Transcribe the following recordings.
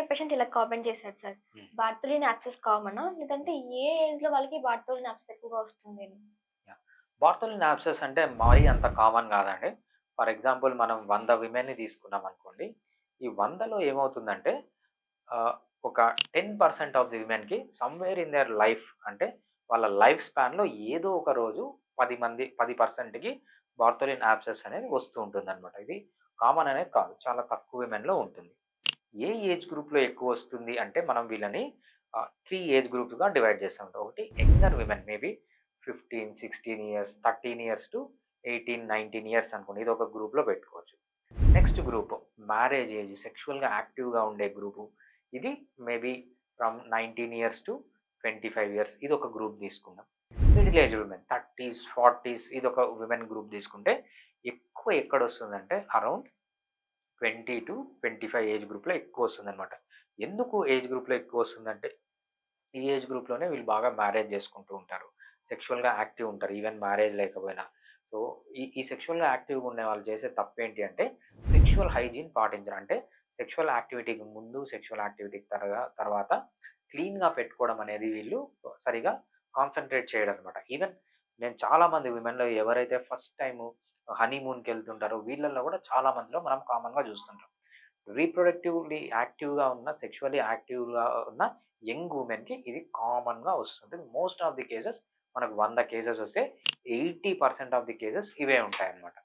అనే పేషెంట్ ఇలా కామెంట్ చేశాడు సార్? Hmm. బార్తోలిన్ యాక్సెస్ కామనా? లేదంటే ఏ ఏజ్లో వాళ్ళకి బార్తోలిన్ యాక్సెస్ ఎక్కువగా వస్తుంది? బార్తోలిన్ యాప్సెస్ అంటే మరీ అంత కామన్ కాదండి. ఫర్ ఎగ్జాంపుల్ మనం వంద విమెన్ని తీసుకున్నాం అనుకోండి. ఈ వందలో ఏమవుతుందంటే ఒక టెన్ పర్సెంట్ ఆఫ్ ది విమెన్కి సమ్వేర్ ఇన్ దర్ లైఫ్ అంటే వాళ్ళ లైఫ్ స్పాన్లో ఏదో ఒక రోజు పది మంది పది పర్సెంట్కి బార్తోలిన్ యాప్సెస్ అనేది వస్తూ ఉంటుంది అనమాట ఇది కామన్ అనేది కాదు. చాలా తక్కువ విమెన్లో ఉంటుంది. ఏ ఏజ్ గ్రూప్లో ఎక్కువ వస్తుంది అంటే మనం వీళ్ళని త్రీ ఏజ్ గ్రూప్గా డివైడ్ చేస్తాం ఒకటి younger women maybe fifteen sixteen years thirteen years to eighteen nineteen years అనుకోండి. ఇది ఒక గ్రూప్లో పెట్టుకోవచ్చు. నెక్స్ట్ గ్రూప్ మ్యారేజ్ ఏజ్ సెక్షువల్గా యాక్టివ్గా ఉండే గ్రూపు ఇది maybe from nineteen years to twenty five years ఇది ఒక గ్రూప్ తీసుకుందాం. Middle age women thirties forties ఇది ఒక విమెన్ గ్రూప్ తీసుకుంటే ఎక్కువ ఎక్కడ వస్తుందంటే around twenty two twenty five age గ్రూప్లో ఎక్కువ వస్తుందన్నమాట. ఎందుకు ఏజ్ గ్రూప్లో ఎక్కువ వస్తుందంటే ఈ ఏజ్ గ్రూప్లోనే వీళ్ళు బాగా మ్యారేజ్ చేసుకుంటూ ఉంటారు. సెక్షువల్గా యాక్టివ్ ఉంటారు. ఈవెన్ మ్యారేజ్ లేకపోయినా. సో ఈ ఈ సెక్షువల్గా యాక్టివ్గా ఉండే వాళ్ళు చేసే తప్పు ఏంటి అంటే సెక్షువల్ హైజీన్ పాటించడం అంటే సెక్షువల్ యాక్టివిటీకి ముందు సెక్షువల్ యాక్టివిటీకి తరగా తర్వాత క్లీన్గా పెట్టుకోవడం అనేది వీళ్ళు సరిగా కాన్సన్ట్రేట్ చేయడం అనమాట ఈవెన్ నేను చాలా మంది విమెన్లో ఎవరైతే ఫస్ట్ టైము హనీమూన్కి వెళ్తుంటారు వీళ్ళల్లో కూడా చాలా మందిలో మనం కామన్గా చూస్తుంటాం. రీప్రొడక్టివ్లీ యాక్టివ్గా ఉన్న సెక్షువల్లీ యాక్టివ్గా ఉన్న యంగ్ ఉమెన్కి ఇది కామన్గా వస్తుంది. మోస్ట్ ఆఫ్ ది కేసెస్ మనకు వంద కేసెస్ వస్తే eighty percent of the cases ఇవే ఉంటాయి అన్నమాట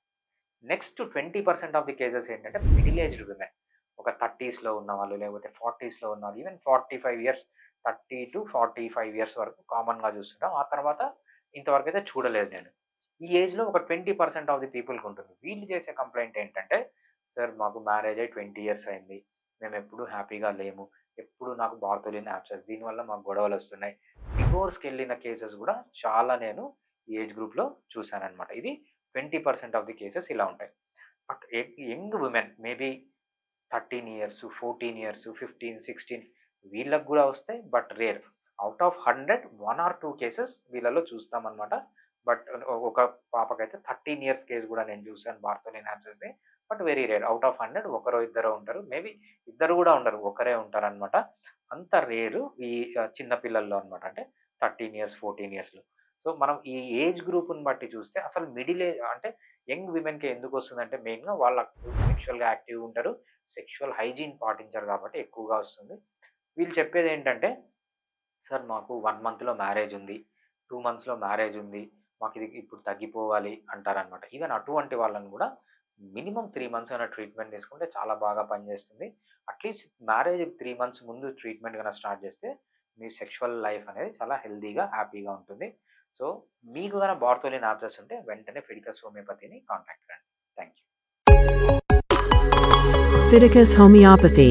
next twenty percent of the cases ఏంటంటే మిడిల్ ఏజ్డ్ ఉమెన్ ఒక థర్టీస్లో ఉన్న వాళ్ళు లేకపోతే ఫార్టీస్లో ఉన్న వాళ్ళు even forty five years thirty two forty five years వరకు కామన్గా చూస్తుంటాం. ఆ తర్వాత ఇంతవరకు అయితే చూడలేదు నేను. ఈ ఏజ్లో ఒక ట్వంటీ పర్సెంట్ ఆఫ్ ది పీపుల్కి ఉంటుంది. వీళ్ళు చేసే కంప్లైంట్ ఏంటంటే సార్ మాకు మ్యారేజ్ అయ్యి ట్వంటీ ఇయర్స్ అయింది. మేము ఎప్పుడు హ్యాపీగా లేము. ఎప్పుడు నాకు బార్తోలిన్ యాప్సెస్ దీనివల్ల మాకు గొడవలు వస్తున్నాయి. డివోర్స్కి వెళ్ళిన కేసెస్ కూడా చాలా నేను ఈ ఏజ్ గ్రూప్లో చూశానన్నమాట. ఇది twenty percent of the cases ఇలా ఉంటాయి. But young women maybe thirteen years fourteen years fifteen sixteen వీళ్ళకు కూడా వస్తాయి. But rare out of hundred one or two cases వీళ్ళలో చూస్తామన్నమాట. బట్ ఒక పాపకైతే థర్టీన్ ఇయర్స్ కేసు కూడా నేను చూశాను Bartholin యాప్సెస్ని but very rare. Out of hundred ఒకరో ఇద్దరు ఉంటారు. మేబీ ఇద్దరు కూడా ఉండరు ఒకరే ఉంటారు అనమాట అంత రేరు ఈ చిన్నపిల్లల్లో చిన్న పిల్లల్లో అనమాట అంటే థర్టీన్ ఇయర్స్ ఫోర్టీన్ ఇయర్స్లో. సో మనం ఈ ఏజ్ గ్రూప్ని బట్టి చూస్తే అసలు మిడిల్ ఏజ్ అంటే యంగ్ విమెన్కి ఎందుకు వస్తుందంటే మెయిన్గా వాళ్ళ సెక్షువల్గా యాక్టివ్ ఉంటారు. సెక్షువల్ హైజీన్ పాటించారు కాబట్టి ఎక్కువగా వస్తుంది. వీళ్ళు చెప్పేది ఏంటంటే సార్ మాకు వన్ మంత్లో మ్యారేజ్ ఉంది. టూ మంత్స్లో మ్యారేజ్ ఉంది. మాకు ఇది ఇప్పుడు తగ్గిపోవాలి అంటారనమాట ఈవెన్ అటువంటి వాళ్ళని కూడా మినిమం త్రీ మంత్స్ అయినా ట్రీట్మెంట్ తీసుకుంటే చాలా బాగా పనిచేస్తుంది. At least marriage three months ముందు ట్రీట్మెంట్ కన్నా స్టార్ట్ చేస్తే మీ సెక్షువల్ లైఫ్ అనేది చాలా హెల్తీగా హ్యాపీగా ఉంటుంది. సో మీకు కనుక బార్తోలిన్ యాప్సెస్ ఉంటే వెంటనే ఫిడికస్ హోమియోపతిని కాంటాక్ట్ కండి థ్యాంక్ యూ Fiticus Homeopathy.